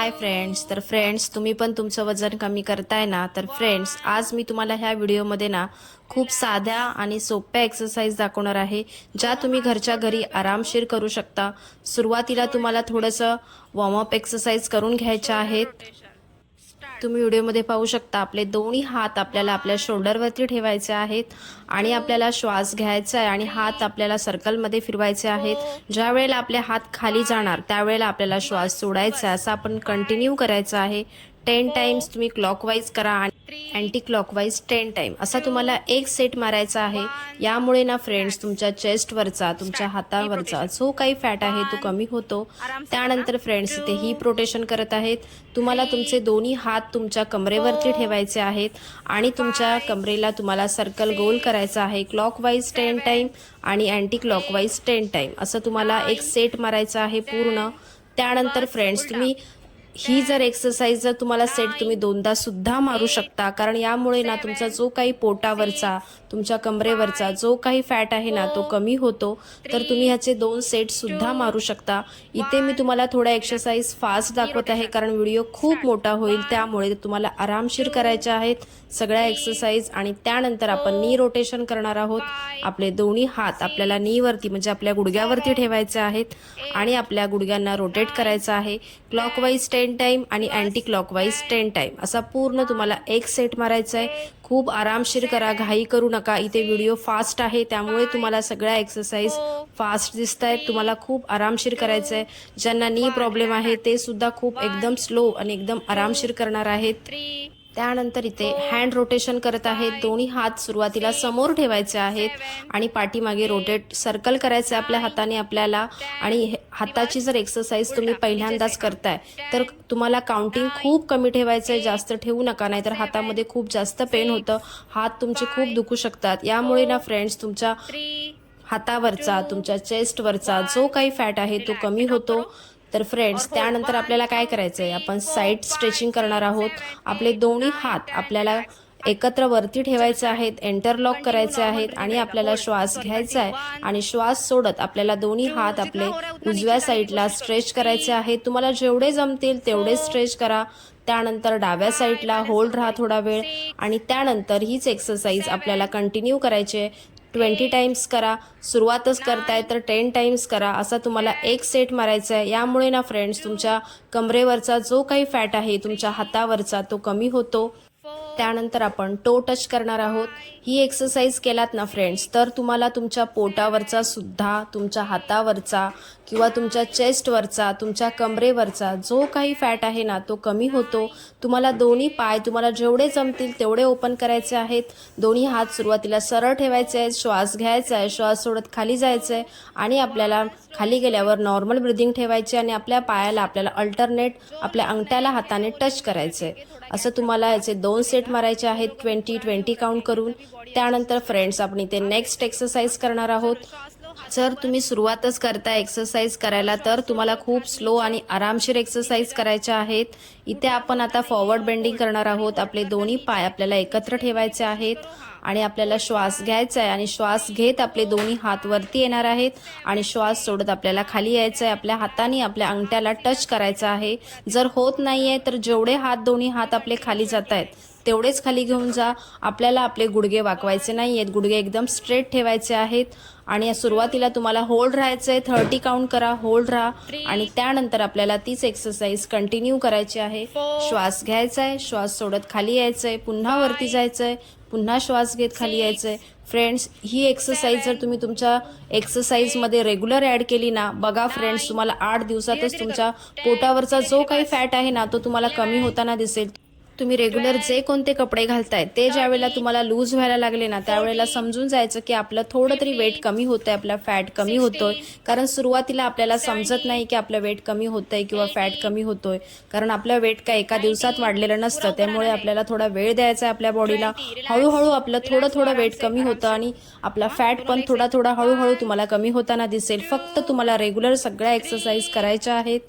Hi friends तर friends तुम्ही पण तुमचं वजन कमी करताय ना तर फ्रेंड्स आज मी तुम्हाला ह्या व्हिडिओमध्ये ना खूप साध्या आणि सोप्या एक्सरसाइज दाखवणार आहे ज्या तुम्ही घरच्या घरी आरामशीर करू शकता. सुरुवातीला तुम्हाला थोडंसं वॉर्मअप एक्सरसाइज करून घ्यायच्या आहेत तुम्ही व्हिडिओमध्ये पाहू शकता आपले दोन्ही हात आपल्याला आपल्या शोल्डरवरती ठेवायचे आहेत आणि आपल्याला श्वास घ्यायचा आहे आणि हात आपल्याला सर्कलमध्ये फिरवायचे आहेत. ज्या वेळेला आपले हात खाली जाणार त्यावेळेला आपल्याला श्वास सोडायचा आहे. असं आपण कंटिन्यू करायचं आहे. टेन टाइम्स तुम्ही क्लॉकवाईज करा आणि अँटी क्लॉकवाईज टेन टाईम असा तुम्हाला एक सेट मारायचा आहे. यामुळे ना फ्रेंड्स तुमच्या चेस्टवरचा तुमच्या हातावरचा जो काही फॅट आहे तो कमी होतो. त्यानंतर फ्रेंड्स इथे ही प्रोटेशन करत आहेत. तुम्हाला तुमचे दोन्ही हात तुमच्या कमरेवरती ठेवायचे आहेत. आणि तुमच्या कमरेला तुम्हाला सर्कल गोल करायचा आहे. क्लॉकवाईज टेन टाईम आणि अँटी क्लॉकवाईज टेन टाईम असं तुम्हाला एक सेट मारायचा आहे पूर्ण. त्यानंतर फ्रेंड्स तुम्ही ही जर एक्सरसाइज जर तुम्हाला सेट तुम्ही दोनदा सुद्धा मारू शकता कारण यामुळे ना तुमचा जो काही पोटावरचा तुमच्या कमरेवरचा जो काही फॅट आहे ना तो कमी होतो. तर तुम्ही ह्याचे दोन सेट सुद्धा मारू शकता. इथे मी तुम्हाला थोडा एक्सरसाइज फास्ट दाखवत आहे कारण व्हिडिओ खूप मोठा होईल त्यामुळे तुम्हाला आरामशीर करायच्या आहेत सगळ्या एक्सरसाइज आणि त्यानंतर आपण नी रोटेशन करणार आहोत. आपले दोन्ही हात आपल्याला नीवरती म्हणजे आपल्या गुडघ्यावरती ठेवायचे आहेत आणि आपल्या गुडघ्यांना रोटेट करायचं आहे. क्लॉकवाईज टेन टाईम आणि अँटी क्लॉकवाईज टेन टाईम असा पूर्ण तुम्हाला एक सेट मारायचा आहे खूप आरामशीर करा घाई करू नका. इथे व्हिडिओ फास्ट आहे त्यामुळे तुम्हाला सगळ्या एक्सरसाइज फास्ट दिसत आहेत तुम्हाला खूप आरामशीर करायचं आहे ज्यांना नी प्रॉब्लेम आहे ते सुद्धा खूप एकदम स्लो आणि एकदम आरामशीर करणार आहेत. त्यानंतर इथे हँड रोटेशन करत आहेत. दोन्ही हात सुरुवातीला समोर ठेवायचे आहेत आणि पाठीमागे रोटेट सर्कल करायचं आहे आपल्या हाताने आपल्याला. आणि हे- हाताची जर एक्सरसाइज तुम्ही पहिल्यांदाच करताय तर तुम्हाला काउंटिंग खूप कमी ठेवायचं आहे जास्त ठेवू नका नाहीतर हातामध्ये खूप जास्त पेन होतं. हात तुमचे खूप दुखू शकतात. यामुळे ना फ्रेंड्स तुमच्या हातावरचा तुमच्या चेस्टवरचा जो काही फॅट आहे तो कमी होतो. तर फ्रेंड्स त्यानंतर आपल्याला काय करायचं आहे आपण साईड स्ट्रेचिंग करणार आहोत. आपले दोन्ही हात आपल्याला एकत्र वरती ठेवायचे आहेत एंटरलॉक करायचे आहेत आणि आपल्याला श्वास घ्यायचा आहे आणि श्वास सोडत आपल्याला दोन्ही हात आपले उजव्या साईडला स्ट्रेच करायचे आहेत. तुम्हाला जेवढे जमतील तेवढे स्ट्रेच करा. त्यानंतर डाव्या साईडला होल्ड राहा थोडा वेळ आणि त्यानंतर हीच एक्सरसाइज आपल्याला कंटिन्यू करायची आहे. ट्वेंटी टाइम्स करा सुरुवातच करताय तर टेन टाइम्स करा असा तुम्हाला एक सेट मारायचा आहे. यामुळे ना फ्रेंड्स तुमच्या कमरेवरचा जो काही फॅट आहे तुमच्या हातावरचा तो कमी होतो. त्यानंतर आपण टो टच करणार आहोत. ही एक्सरसाइज केलात ना फ्रेंड्स तर तुम्हाला तुमच्या पोटावरचा सुद्धा तुमच्या हातावरचा किंवा तुमच्या चेस्टवरचा तुमच्या कमरेवरचा जो काही फॅट आहे ना तो कमी होतो. तुम्हाला दोन्ही पाय तुम्हाला जेवढे जमतील तेवढे ओपन करायचे आहेत. दोन्ही हात सुरुवातीला सरळ ठेवायचे आहेत. श्वास घ्यायचा आहे श्वास सोडत खाली जायचं आहे. आणि आपल्याला खाली गेल्यावर नॉर्मल ब्रिदिंग ठेवायची आणि आपल्या पायाला आपल्याला अल्टरनेट आपल्या अंगठ्याला हाताने टच करायचं आहे. असं तुम्हाला याचे दोन सेट मारायचे आहेत ट्वेंटी ट्वेंटी काउंट करून. त्यानंतर फ्रेंड्स आपण इथे नेक्स्ट एक्सरसाइज करणार आहोत. जर तुम्ही सुरुवातच करता एक्सरसाइज करायला तर तुम्हाला खूप स्लो आणि आरामशीर एक्सरसाइज करायच्या आहेत. इथे आपण आता फॉरवर्ड बेंडिंग करणार आहोत. आपले दोन्ही पाय आपल्याला एकत्र ठेवायचे आहेत आणि आपल्याला श्वास घ्यायचा आहे आणि श्वास घेत आपले दोन्ही हात वरती येणार आहेत आणि श्वास सोडत आपल्याला खाली यायचं आहे आपल्या हाताने आपल्या अंगठ्याला टच करायचं आहे. जर होत नाही आहे तर जेवढे हात दोन्ही हात आपले खाली जात आहेत तेवढेच खाली घेऊन जा. आपल्याला आपले गुडघे वाकवायचे नाही आहेत गुडघे एकदम स्ट्रेट ठेवायचे आहेत. आणि या सुरुवातीला तुम्हाला होल्ड राहायचं आहे थर्टी काउंट करा होल्ड राहा. आणि त्यानंतर आपल्याला तीच एक्सरसाइज कंटिन्यू करायची आहे. श्वास घ्यायचा आहे श्वास सोडत खाली यायचं आहे पुन्हा वरती जायचं आहे पुन्हा श्वास घेत खाली यायचं आहे फ्रेंड्स ही एक्सरसाइज जर तुम्ही तुमच्या एक्सरसाइजमध्ये रेग्युलर ॲड केली ना बघा फ्रेंड्स तुम्हाला आठ दिवसातच तुमच्या पोटावरचा जो काही फॅट आहे ना तो तुम्हाला कमी होताना दिसेल. तुम्ही रेग्युलर जे कोणते कपडे घालताय ते ज्या वेळेला तुम्हाला लूज व्हायला लागले ना त्यावेळेला समजून जायचं की आपलं थोडं तरी वेट कमी होतंय आपला फॅट कमी होतोय. कारण सुरुवातीला आपल्याला समजत नाही की आपलं वेट कमी होतंय किंवा फॅट कमी होतोय. कारण आपलं वेट काय एका दिवसात वाढलेलं नसतं त्यामुळे आपल्याला थोडा वेळ द्यायचा आहे आपल्या बॉडीला हळूहळू आपलं थोडं थोडं वेट कमी होतं आणि आपला फॅट पण थोडा थोडा हळूहळू तुम्हाला कमी होताना दिसेल. फक्त तुम्हाला रेग्युलर सगळ्या एक्सरसाइज करायच्या आहेत.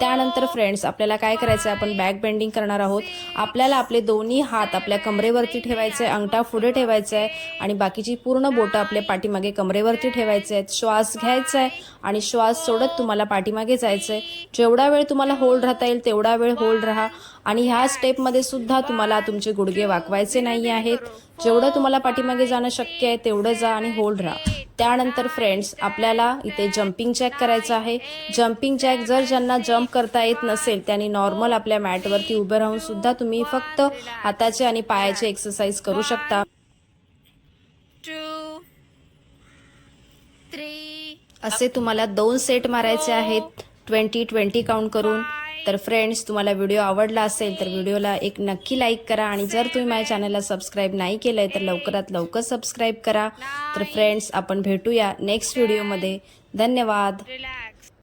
त्यानंतर फ्रेंड्स आपल्याला काय करायचं आहे आपण बॅक बेंडिंग करणार आहोत. आपल्याला आपले दोन्ही हात आपल्या कमरेवरती ठेवायचे आहे अंगठा पुढे ठेवायचा आहे आणि बाकीची पूर्ण बोटं आपल्या पाठीमागे कमरेवरती ठेवायचे आहेत श्वास घ्यायचा आहे आणि श्वास सोडत तुम्हाला पाठीमागे जायचं आहे जेवढा वेळ तुम्हाला होल्ड राहता येईल तेवढा वेळ होल्ड राहा आणि ह्या स्टेपमध्ये सुद्धा तुम्हाला तुमचे गुडघे वाकवायचे नाही आहेत. जेवढं तुम्हाला पाठीमागे जाणं शक्य आहे तेवढं जा आणि होल्ड राहा. त्यानंतर फ्रेंड्स आपल्याला इथे जम्पिंग जॅक करायचं आहे. जम्पिंग जॅक जर ज्यांना जम्प करता येत नसेल त्याने नॉर्मल आपल्या मॅटवरती उभे राहून सुद्धा तुम्ही फक्त हाताचे आणि पायाचे एक्सरसाइज करू शकता. असे तुम्हाला दोन सेट मारायचे आहेत. ट्वेंटी ट्वेंटी काउंट करून. तर फ्रेंड्स तुम्हाला व्हिडिओ आवडला असेल तर व्हिडिओला एक नक्की लाईक करा आणि जर तुम्ही माझ्या चॅनलला सबस्क्राईब नाही केलं आहे तर लवकरात लवकर सबस्क्राईब करा. तर फ्रेंड्स आपण भेटूया नेक्स्ट व्हिडिओमध्ये धन्यवाद. Relax.